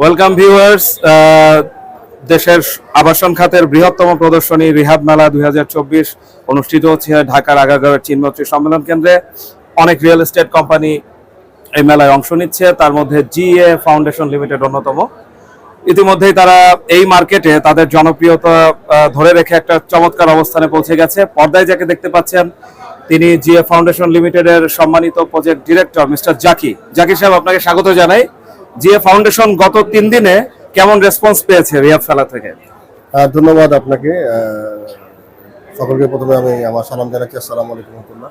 Welcome viewers দেশের আবাসন খাতের বৃহত্তম প্রদর্শনী রিহাব মেলা দুই হাজার চব্বিশ অনুষ্ঠিত হচ্ছে ঢাকার আগারগাঁওয়ের চিনমন্ত্রী সম্মেলন কেন্দ্রে। অনেক রিয়েল এস্টেট কোম্পানি এই মেলায় অংশ নিচ্ছে। তার মধ্যে জিএ ফাউন্ডেশন লিমিটেড অন্যতম। ইতিমধ্যেই তারা এই মার্কেটে তাদের জনপ্রিয়তা ধরে রেখে একটা চমৎকার অবস্থানে পৌঁছে গেছে। পর্দায় যাকে দেখতে পাচ্ছেন, তিনি জিএ ফাউন্ডেশন লিমিটেডের সম্মানিত project director mister Zaki Zaki সাহেব, আপনাকে স্বাগত জানাই। জিএ ফাউন্ডেশন গত তিন দিনে কেমন রেসপন্স পেয়েছে রিয়াদ ফেলা থেকে? ধন্যবাদ আপনাকে। সকলকে প্রথমে আমি আমার সালাম জানাচ্ছি। আসসালামু আলাইকুম রহমতুল্লাহ।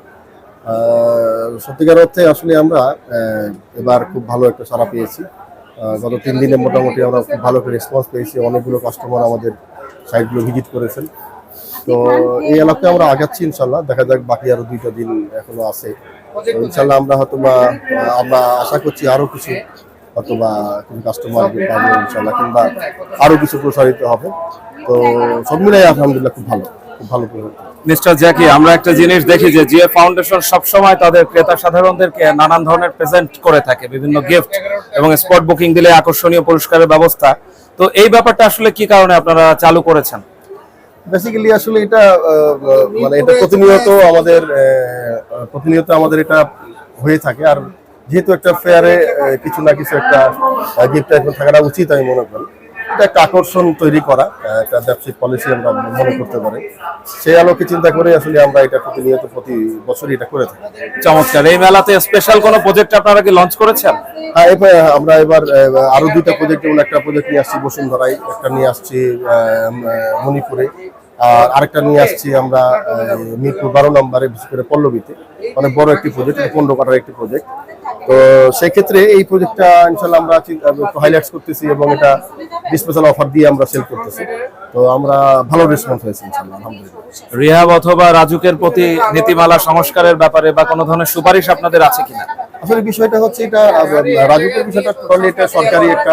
সত্যিকার অর্থে আসলে আমরা এবার খুব ভালো একটা সাড়া পেয়েছি। গত তিন দিনে মোটামুটি আমরা খুব ভালো একটা রেসপন্স পেয়েছি। অনেকগুলো কাস্টমার আমাদের সাইটগুলো ভিজিট করেছেন। তো এই এলাকায় আমরা আগাচ্ছি ইনশাল্লাহ দেখা যাক বাকি আরও দুইটা দিন এখনও আছে। ইনশাল্লাহ আমরা হয়তো বা আমরা আশা করছি আরও কিছু অথবা কিছু কাস্টমার পাবো ইনশাল্লাহ কিংবা আরও কিছু প্রসারিত হবে। তো সব মিলাই আলহামদুলিল্লাহ খুব ভালো খুব ভালো মিস্টার জ্যাকি আমরা একটা জিনিস দেখি যে জিএ ফাউন্ডেশন সবসময় তাদের ক্রেতা সাধারণদেরকে নানান ধরনের প্রেজেন্ট করে থাকে বিভিন্ন গিফট এবং স্পট বুকিং দিলে আকর্ষণীয় পুরস্কারের ব্যবস্থা। তো এই ব্যাপারটা আসলে কি কারণে আপনারা চালু করেছেন? বেসিক্যালি আসলে এটা মানে এটা প্রতিনিয়ত আমাদের প্রতিনিয়ত আমাদের এটা হয়ে থাকে। আর যেহেতু একটা ফেয়ারে কিছু না কিছু একটা গিফট টাইপের থাকাটা উচিত আমি মনে করি। এটা একটা আকর্ষণ তৈরি করা একটা ব্যবসায়িক পলিসি আমরা মনে করতে পারি। সেই আলোকে চিন্তা করে আসলে আমরা এটা প্রতিনিয়ত প্রতি বছরই এটা করে থাকি। চমৎকার। এই মেলাতে স্পেশাল কোনো প্রজেক্ট আপনারা কি লঞ্চ করেছেন? হ্যাঁ এবার আমরা এবার আরও দুইটা প্রজেক্ট যেমন একটা প্রজেক্ট নিয়ে আসছি বসুন্ধরায় একটা নিয়ে আসছি মণিপুরে। আর আরেকটা নিয়ে আসছি আমরা মিরপুর বারো নম্বরে বিশেষ করে পল্লবীতে। অনেক বড় একটি প্রজেক্ট পনেরো কাটার একটি প্রজেক্ট তো সেক্ষেত্রে এই প্রজেক্টটা ইনশাল্লাহ আমরা হাইলাইটস করতেছি এবং এটা স্পেশাল অফার দিয়ে আমরা সেল করতেছি। তো আমরা ভালো রেসপন্স হয়েছে ইনশাল্লাহ আলহামদুলিল্লাহ। রিহাব অথবা রাজুকের প্রতি নীতিমালা সংস্কারের ব্যাপারে বা কোনো ধরনের সুপারিশ আপনাদের আছে কিনা? আসলে বিষয়টা হচ্ছে এটা রাজুকের বিষয়টা টোটালি এটা সরকারি একটা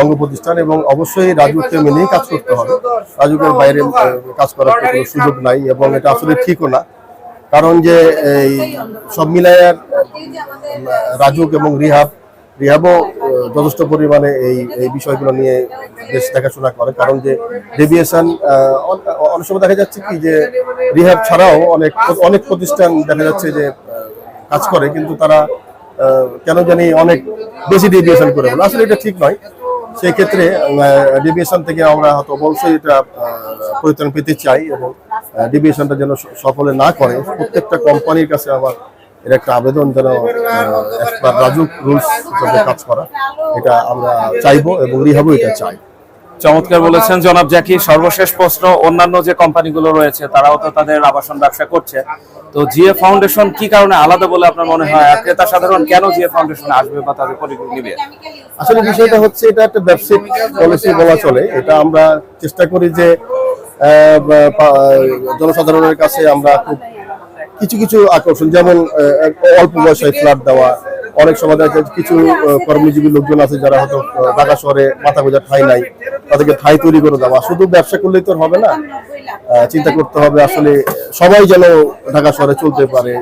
অঙ্গ প্রতিষ্ঠান এবং অবশ্যই রাজুকে মেনেই কাজ করতে হবে। রাজুকের বাইরে কাজ করার কোনো সুযোগ নাই এবং এটা আসলে ঠিকও না। কারণ যে, এই সব মিলায় রাজুক এবং রিহাব, রিহাবও যথেষ্ট পরিমাণে এই এই বিষয়গুলো নিয়ে বেশ দেখাশোনা করে। কারণ যে ডেভিয়েশন অনেক সময় দেখা যাচ্ছে কি যে, রিহাব ছাড়াও অনেক অনেক প্রতিষ্ঠান দেখা যাচ্ছে যে কাজ করে, কিন্তু তারা কেন জানি অনেক বেশি ডেভিয়েশন করে আসলে এটা ঠিক নয়। সেই ডিভিয়েশন থেকে আমরা হয়তো অবশ্যই এটা পরিত্রাণ পেতে চাই এবং ডিভিয়েশনটা যেন সফলে না করে। প্রত্যেকটা কোম্পানির কাছে আমার এর একটা আবেদন যেন একবার রাজুক রুলস কাজ করা। এটা আমরা চাইব এবং রিহাবও এটা চাই। চমৎকার বলেছেন জনাব জ্যাকি। সর্বশেষ প্রশ্ন, অন্যান্য যে কোম্পানিগুলো রয়েছে, তারাও তো তাদের আবাসন ব্যবসা করছে। তো জিএ ফাউন্ডেশন কি কারণে আলাদা বলে আপনার মনে হয়? আর ক্রেতা সাধারণ কেন জিএ ফাউন্ডেশন আসবে বা তাদের পরিচয় নিবে? আসলে বিষয়টা হচ্ছে, এটা একটা ব্যবসায়িক পলিসি বলা চলে। এটা আমরা চেষ্টা করি যে জনসাধারণের কাছে আমরা খুব কিছু কিছু আকর্ষণ, যেমন অল্প বয়সে ফ্ল্যাট দেওয়া অনেক সময় দেখা যায় কিছু কর্মজীবী লোকজন আছে যারা হয়তো ঢাকা শহরে মাথা গোজা ঠাই নাই, তাদেরকে ঠাই তৈরি করে দেওয়া। শুধু ব্যবসা করলেই তো হবে না। চিন্তা করতে হবে আসলে সবাই যেন ঢাকা শহরে চলতে পারে,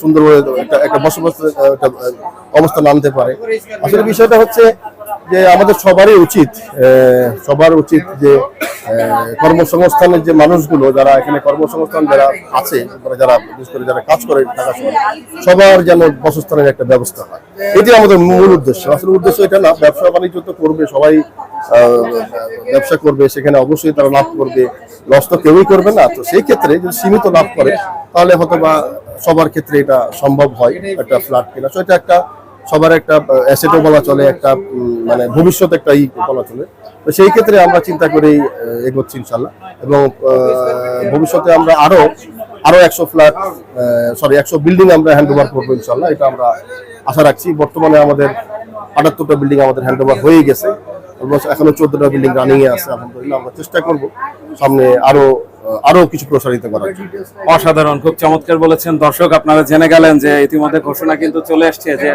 সুন্দরভাবে একটা একটা বসবাস অবস্থা নামতে পারে। আসলে বিষয়টা হচ্ছে যে আমাদের সবারই উচিত সবার উচিত যে কর্মসংস্থানের যে মানুষগুলো যারা এখানে কর্মসংস্থান যারা আছে যারা বিশেষ করে যারা কাজ করে ঢাকা শহরে, সবার যেন বাসস্থানের একটা ব্যবস্থা হয়। এটি আমাদের মূল উদ্দেশ্য। আসলে উদ্দেশ্য এটা না, ব্যবসা বাণিজ্য তো করবে, সবাই ব্যবসা করবে, সেখানে অবশ্যই তারা লাভ করবে। লস তো কেউই করবে না, তো সেই ক্ষেত্রে যদি সীমিত লাভ করে, তাহলে হয়তো বা সবার ক্ষেত্রে এটা সম্ভব হয়, একটা ফ্ল্যাট কেনা। তো এটা একটা সবার একটা অ্যাসেটও বলা চলে একটা মানে ভবিষ্যৎ একটা ই বলা চলে। তো সেই ক্ষেত্রে আমরা চিন্তা করেই এগোচ্ছি ইনশাল্লাহ এবং ভবিষ্যতে আমরা আরও আরও একশো ফ্ল্যাট সরি একশো বিল্ডিং আমরা হ্যান্ড ওভার করব ইনশাল্লাহ এটা আমরা আশা রাখছি। বর্তমানে আমাদের আটাত্তরটা বিল্ডিং আমাদের হ্যান্ড ওভার হয়ে গেছে। অলমোস্ট এখনও চোদ্দটা বিল্ডিং রানিংয়ে আছে আলহামদুলিল্লাহ। আমরা চেষ্টা করব সামনে আরও আহ, আরও কিছু প্রসারিত করার অসাধারণ খুব চমৎকার বলেছেন। দর্শক আপনারা জেনে গেলেন যে ইতিমধ্যে ঘোষণা কিন্তু চলে এসছে যে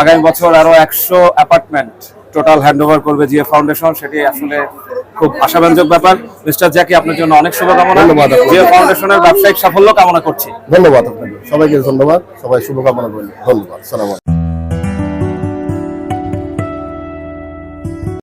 আগামী বছর আরও একশো অ্যাপার্টমেন্ট টোটাল হ্যান্ড ওভার করবে জিএ ফাউন্ডেশন। সেটি আসলে খুব আশাব্যঞ্জক ব্যাপার। মিস্টার জ্যাকি আপনার জন্য অনেক শুভকামনা। ধন্যবাদ। জিএ ফাউন্ডেশনের ব্যবসায়িক সাফল্য কামনা করছি। ধন্যবাদ আপনাকে সবাইকে ধন্যবাদ। সবাই শুভকামনা করলেন ধন্যবাদ। সালাম